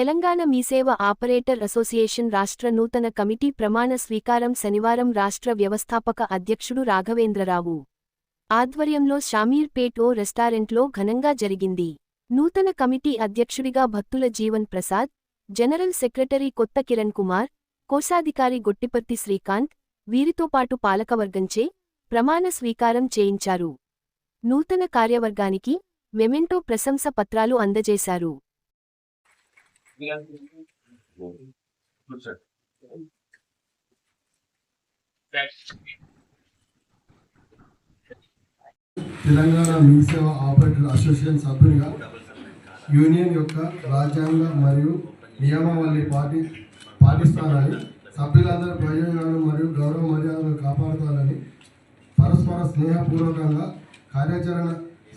Telangana MeeSeva operator association రాష్ట్ర నూతన committee ప్రమాణ స్వీకారం శనివారం రాష్ట్ర వ్యవస్థాపక అధ్యక్షుడు రాఘవేంద్రరావు. ఆధ్వర్యంలో షామీర్పేట్ ఓ రెస్టారెంట్లో ఘనంగా జరిగింది. నూతన కమిటీ అధ్యక్షుడిగా భక్తుల జీవన్ ప్రసాద్ జనరల్ సెక్రటరీ కొత్త కిరణ్ కుమార్ కోశాధికారి గొట్టిపర్తి శ్రీకాంత్ వీరితోపాటు పాలకవర్గంచే ప్రమాణ స్వీకారం చేయించారు. నూతన కార్యవర్గానికి మెమెంటో ప్రశంస పత్రాలు అందజేశారు. తెలంగాణ మీ సేవ ఆపరేటర్ అసోసియేషన్ సభ్యునిగా యూనియన్ యొక్క రాజ్యాంగ మరియు నియమావళి పాటి పాటిస్తానని సభ్యులందరి ప్రయోజనాలు మరియు గౌరవ మర్యాదలు కాపాడుతానని పరస్పర స్నేహపూర్వకంగా కార్యాచరణ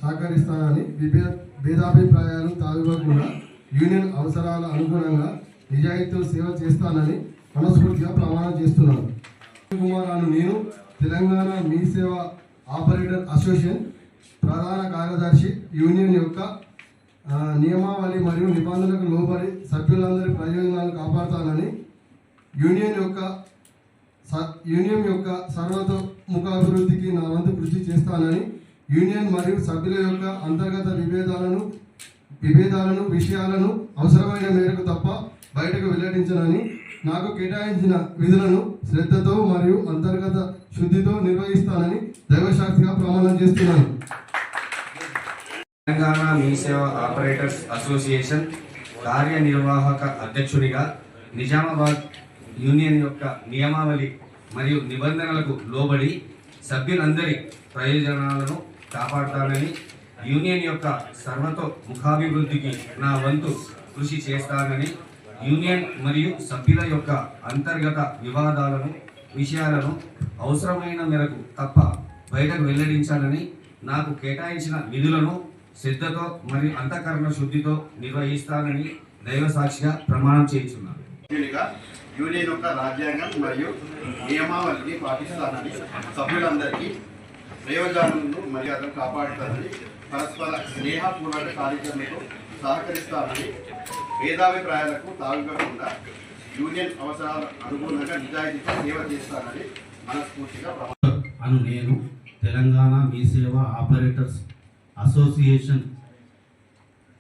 సహకరిస్తానని విభే భేదాభిప్రాయాలు యూనియన్ అవసరాల అనుగుణంగా నిజాయితీతో సేవ చేస్తానని మనస్ఫూర్తిగా ప్రమాణం చేస్తున్నాను. కుమార్ నేను తెలంగాణ మీ సేవ ఆపరేటర్ అసోసియేషన్ ప్రధాన కార్యదర్శి యూనియన్ యొక్క నియమావళి మరియు నిబంధనలకు లోబడి సభ్యులందరి ప్రయోజనాలు కాపాడుతానని యూనియన్ యొక్క స- యూనియన్ యొక్క సర్వతోముఖాభివృద్ధికి నా వంతు కృషి చేస్తానని యూనియన్ మరియు సభ్యుల యొక్క అంతర్గత విభేదాలను విభేదాలను విషయాలను అవసరమైన మేరకు తప్ప బయటకు వెల్లడించనని నాకు కేటాయించిన విధులను శ్రద్ధతో మరియు అంతర్గత శుద్ధితో నిర్వహిస్తానని దైవశాక్తిగా ప్రమాణం చేస్తున్నాను. తెలంగాణ మీ సేవ ఆపరేటర్స్ అసోసియేషన్ కార్యనిర్వాహక అధ్యక్షుడిగా నిజామాబాద్ యూనియన్ యొక్క నియమావళి మరియు నిబంధనలకు లోబడి సభ్యులందరి ప్రయోజనాలను కాపాడతానని యూనియన్ యొక్క సర్వతో ముఖాభివృద్ధికి నా వంతు కృషి చేస్తానని యూనియన్ మరియు సభ్యుల యొక్క అంతర్గత వివాదాలను విషయాలను అవసరమైన మేరకు తప్ప బయటకు వెల్లడించాలని నాకు కేటాయించిన నిధులను శ్రద్ధతో మరియు అంతఃకరణ శుద్ధితో నిర్వహిస్తానని దైవ సాక్షిగా ప్రమాణం చేయించున్నాను. యూనియన్ యొక్క రాజ్యాంగం మరియు నియమావళిని పాటిస్తానని సభ్యులందరికీ ప్రయోజనాలను మర్యాదను కాపాడుతారని పరస్పర స్నేహపూర్వక కార్యక్రమంతో సహకరిస్తారని భేదాభిప్రాయాలకు తావివ్వకుండా యూనియన్ అవసరాల అనుగుణంగా నిజాయితీతో సేవ చేస్తానని మనస్ఫూర్తిగా అను నేను తెలంగాణ మీ సేవ ఆపరేటర్స్ అసోసియేషన్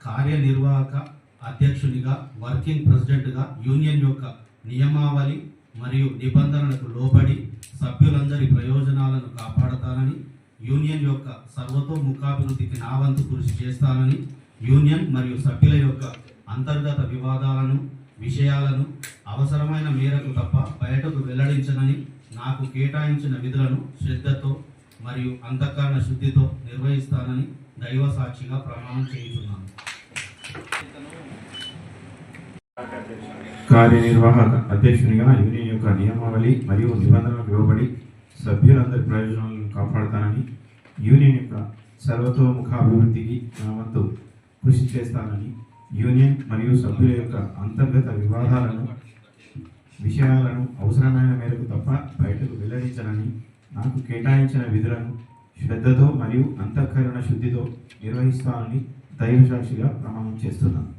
కార్యనిర్వాహక అధ్యక్షునిగా వర్కింగ్ ప్రెసిడెంట్గా యూనియన్ యొక్క నియమావళి మరియు నిబంధనలకు లోబడి సభ్యులందరి ప్రయోజనాలను కాపాడతానని యూనియన్ యొక్క సర్వతోముఖాభివృద్ధికి నా వంతు కృషి చేస్తానని యూనియన్ మరియు సభ్యుల యొక్క అంతర్గత వివాదాలను విషయాలను అవసరమైన మేరకు తప్ప బయటకు వెల్లడించనని నాకు కేటాయించిన విధులను శ్రద్ధతో మరియు అంతఃకరణ శుద్ధితో నిర్వహిస్తానని దైవ సాక్షిగా ప్రమాణం చేయుతున్నాను కార్యనిర్వాహక అధ్యక్షునిగా యూనియన్ యొక్క నియమావళి మరియు నిబంధనలకు లోబడి సభ్యులందరి ప్రయోజనాలను కాపాడుతానని యూనియన్ యొక్క సర్వతోముఖాభివృద్ధికి నా వంతు కృషి చేస్తానని యూనియన్ మరియు సభ్యుల యొక్క అంతర్గత వివాదాలను విషయాలను అవసరమైన మేరకు తప్ప బయటకు వెల్లడించనని నాకు కేటాయించిన విధులను శ్రద్ధతో మరియు అంతఃకరణ శుద్ధితో నిర్వహిస్తానని దైవసాక్షిగా ప్రమాణం చేస్తున్నాను.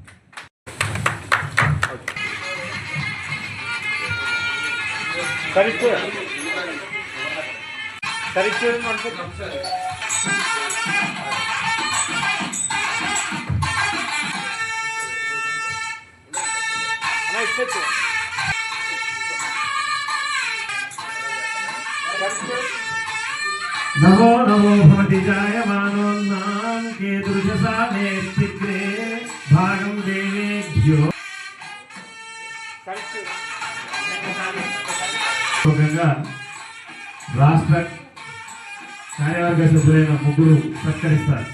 नमो नमो भवति जायमानोन्नां कीदृशसा नेत्तिग्रे भागं देवेभ्यो పూర్వకంగా రాష్ట్ర కార్యవర్గ సభ్యులైన ముగ్గురు సత్కరిస్తారు.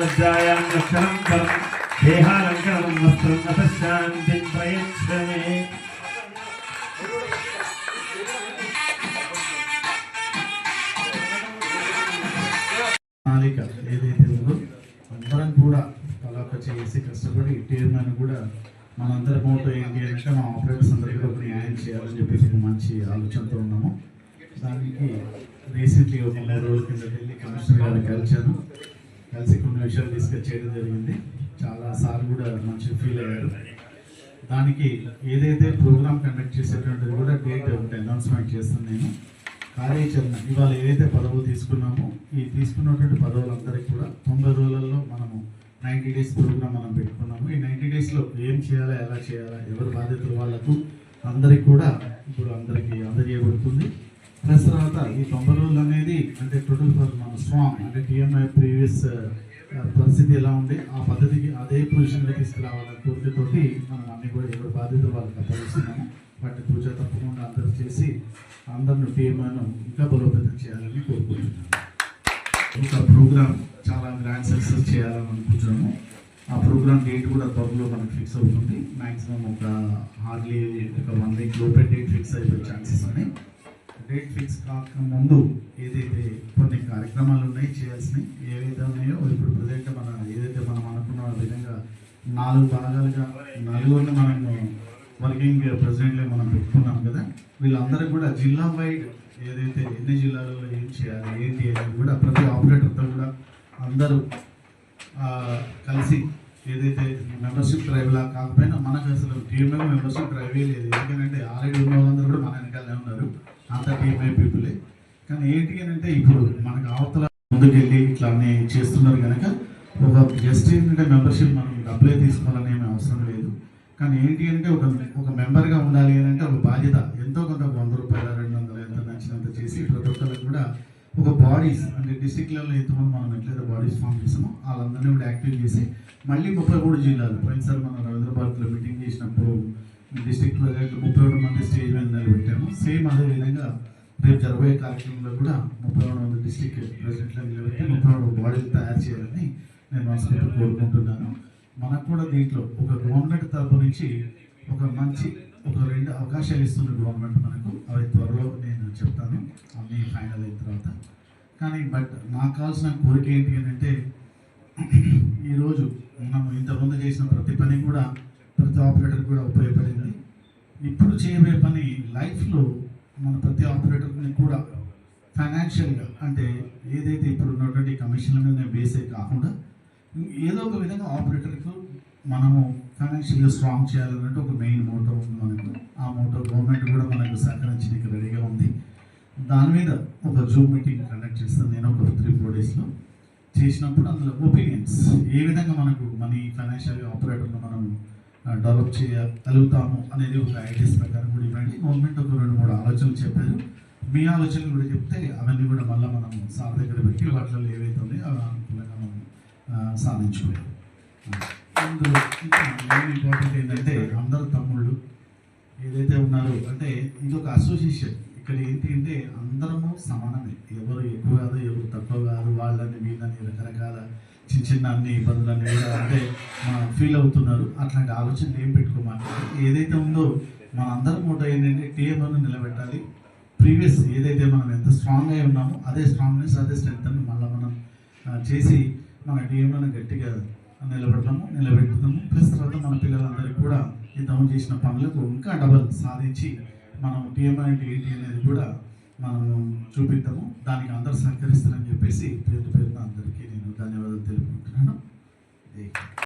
లజ్జాయాం లక్షణం ఫలం దేహాలంకరణం వస్త్రం అతశాంతి ప్రణాళిక ఏదైతే ఉందో అందరం కూడా తలక చేసి కష్టపడి చైర్మన్ కూడా మనందరి మోటో ఏంటి అంటే మా ఆపరేటర్స్ అందరికీ ఒక న్యాయం చేయాలని చెప్పేసి మంచి ఆలోచనతో ఉన్నాము. దానికి రీసెంట్లీ ఒక మూడు రోజుల కింద వెళ్ళి కమిషనర్ గారిని కలిశాను. కలిసి కొన్ని విషయాలు డిస్కస్ చేయడం జరిగింది. చాలా సార్లు కూడా మంచి ఫీల్ అయ్యారు. దానికి ఏదైతే ప్రోగ్రామ్ కండక్ట్ చేసేటువంటిది కూడా డేట్ ఒకటి అనౌన్స్మెంట్ చేస్తాను నేను. కార్యాచరణ ఇవాళ ఏదైతే పదవులు తీసుకున్నామో ఈ తీసుకున్నటువంటి పదవులందరికీ కూడా తొంభై రోజులలో మనము నైంటీ డేస్ ప్రోగ్రామ్ మనం పెట్టుకున్నాము. ఈ నైంటీ డేస్లో ఏం చేయాలా ఎలా చేయాలా ఎవరి బాధ్యతలు వాళ్ళకు అందరికి కూడా ఇప్పుడు అందరికీ అందజేయబడుతుంది. ప్లస్ తర్వాత ఈ తొంభై రోజులు అనేది అంటే టోటల్ ఫర్ మన స్ట్రాంగ్ అంటే టీఎంఐ ప్రీవియస్ పరిస్థితి ఎలా ఉంది ఆ పద్ధతికి అదే పొజిషన్లో తీసుకురావాలని కోరికతోటి మనం అన్ని కూడా ఎవరి బాధ్యతలు వాళ్ళకి అప్పగిస్తున్నాము వాటి పూజ తప్పకుండా అందరూ చేసి అందరిని టీఎంఐను ఇంకా బలోపేతం చేయాలని కోరుకుంటున్నాను. ఒక ప్రోగ్రామ్ చాలా గ్రాండ్ సక్సెస్ చేయాలని అనుకుంటున్నాము. ఆ ప్రోగ్రామ్ డేట్ కూడా త్వరలో మనకు ఫిక్స్ అవుతుంది. మ్యాక్సిమం ఒక హార్డ్లీ ఒక వన్ వీక్ లోపే డేట్ ఫిక్స్ అయిపోయే ఛాన్సెస్ ఉన్నాయి. డేట్ ఫిక్స్ కాకముందు ఏదైతే కొన్ని కార్యక్రమాలు ఉన్నాయి చేయాల్సినవి ఏవైతే ఉన్నాయో ఇప్పుడు ప్రజెంట్ మన ఏదైతే మనం అనుకున్న విధంగా నాలుగు భాగాలుగా నలుగురిని మనం వర్కింగ్ ప్రెసిడెంట్లే మనం పెట్టుకున్నాం కదా వీళ్ళందరూ కూడా జిల్లా వైడ్ ఏదైతే ఎన్ని జిల్లాలలో ఏం చేయాలి ఏంటి అనేది కూడా ప్రతి ఆపరేటర్తో కూడా అందరూ కలిసి ఏదైతే మెంబర్షిప్ డ్రైవ్ లా కాకపోయినా మనకు అసలు టీఎంఏ మెంబర్షిప్ డ్రైవే లేదు. ఎందుకంటే ఆల్రెడీ ఉన్న వాళ్ళందరూ కూడా మన వెనకాలనే ఉన్నారు. అంత టీఎంఏ పీపులే కానీ ఏంటి అని అంటే ఇప్పుడు మనకు అవతల ముందుకెళ్ళి ఇట్లా అన్ని చేస్తున్నారు కనుక ఒక జస్ట్ ఏంటంటే మెంబర్షిప్ మనం డబ్బులే తీసుకోవాలని ఏమీ అవసరం లేదు. కానీ ఏంటి అంటే ఒక ఒక మెంబర్గా ఉండాలి అని అంటే ఒక బాధ్యత. ఎంతో కొంత వంద రూపాయలు రెండు వందలు ఎంత నచ్చినంత చేసి ప్రతి ఒక్కరికి కూడా ఒక బాడీస్ అంటే డిస్టిక్లలో ఎంతమంది మనం ఎట్లయితే బాడీస్ ఫామ్ చేసామో వాళ్ళందరినీ కూడా యాక్టివ్ చేసి మళ్ళీ ముప్పై మూడు జిల్లాలు. పోయినసారి మనం హైదరాబాద్లో మీటింగ్ చేసినప్పుడు డిస్టిక్ ప్రెసిడెంట్ ముప్పై రెండు మంది స్టేజ్ మీద నిలబెట్టాము సేమ్ అదే విధంగా రేపు జరగబోయే కార్యక్రమంలో కూడా ముప్పై రెండు మంది డిస్టిక్ ప్రెసిడెంట్లను నిలబెట్టి ముప్పై రెండు బాడీలు తయారు చేయాలని నేను మనస్ఫూర్తిగా కోరుకుంటున్నాను. మనకు కూడా దీంట్లో ఒక గవర్నమెంట్ తరపు నుంచి ఒక మంచి అవకాశాలు ఇస్తుంది గవర్నమెంట్ మనకు. అవి త్వరలో నేను చెప్తాను. అన్నీ ఫైనల్ అయిన తర్వాత. కానీ బట్ నాకు కావాల్సిన కోరిక ఏంటి అంటే ఈరోజు మనం ఇంతకుముందు చేసిన ప్రతి పని కూడా ప్రతి ఆపరేటర్ కూడా ఉపయోగపడింది. ఇప్పుడు చేయబోయే పని లైఫ్లో మన ప్రతి ఆపరేటర్ని కూడా ఫైనాన్షియల్గా అంటే ఏదైతే ఇప్పుడు ఉన్నటువంటి కమిషన్ల మీద బేసే కాకుండా ఏదో ఒక విధంగా ఆపరేటర్కు మనము ఫైనాన్షియల్గా స్ట్రాంగ్ చేయాలన్నట్టు ఒక మెయిన్ మోటో ఉంది మనకు. ఆ మోటో గవర్నమెంట్ కూడా మనకు సహకరించడానికి రెడీగా ఉంది. దాని మీద ఒక జూమ్ మీటింగ్ కండక్ట్ చేస్తాను నేను ఒక త్రీ ఫోర్ డేస్లో చేసినప్పుడు అందులో ఒపీనియన్స్ ఏ విధంగా మనకు మనీ ఫైనాన్షియల్గా ఆపరేటర్ను మనం డెవలప్ చేయగలుగుతాము అనేది ఒక ఐడియాస్ ప్రకారం కూడా ఇవ్వండి. గవర్నమెంట్ ఒక రెండు మూడు ఆలోచనలు చెప్పారు. మీ ఆలోచనలు కూడా చెప్తే అవన్నీ కూడా మళ్ళీ మనం సార్ దగ్గర పెట్టి వాటిలో ఏవైతే ఉన్నాయో అవి అనుకూలంగా మనం సాధించుకోవాలి. ఇంకా మెయిన్ ఇంపార్టెంట్ ఏంటంటే అందరు తమ్ముళ్ళు ఏదైతే ఉన్నారో అంటే ఇది ఒక అసోసియేషన్ ఇక్కడ ఏంటి అంటే అందరము సమానమే. ఎవరు ఎక్కువ కాదు ఎవరు తక్కువ కాదు వాళ్ళని వీళ్ళని రకరకాల చిన్న చిన్న అన్ని ఇబ్బందులన్నీ కూడా అంటే ఫీల్ అవుతున్నారు. అట్లాంటి ఆలోచనలు ఏం పెట్టుకోమాకండి. ఏదైతే ఉందో మన అందరం మూట ఏంటంటే టీఎంను నిలబెట్టాలి. ప్రీవియస్ ఏదైతే మనం ఎంత స్ట్రాంగ్ అయి ఉన్నామో అదే స్ట్రాంగ్నెస్ అదే స్ట్రెంత్ మళ్ళీ మనం చేసి మన టీఎంలను గట్టిగా నిలబెడతాము నిలబెట్టుతాము ప్లస్ తర్వాత మన పిల్లలందరికీ కూడా ఈ తమ చేసిన పనులకు ఇంకా డబల్ సాధించి మనం టీఎం అంటే ఏంటి అనేది కూడా మనం చూపిద్దాము. దానికి అందరు సహకరిస్తారని చెప్పేసి పేరు పేరున అందరికీ నేను ధన్యవాదాలు తెలుపుకుంటున్నాను.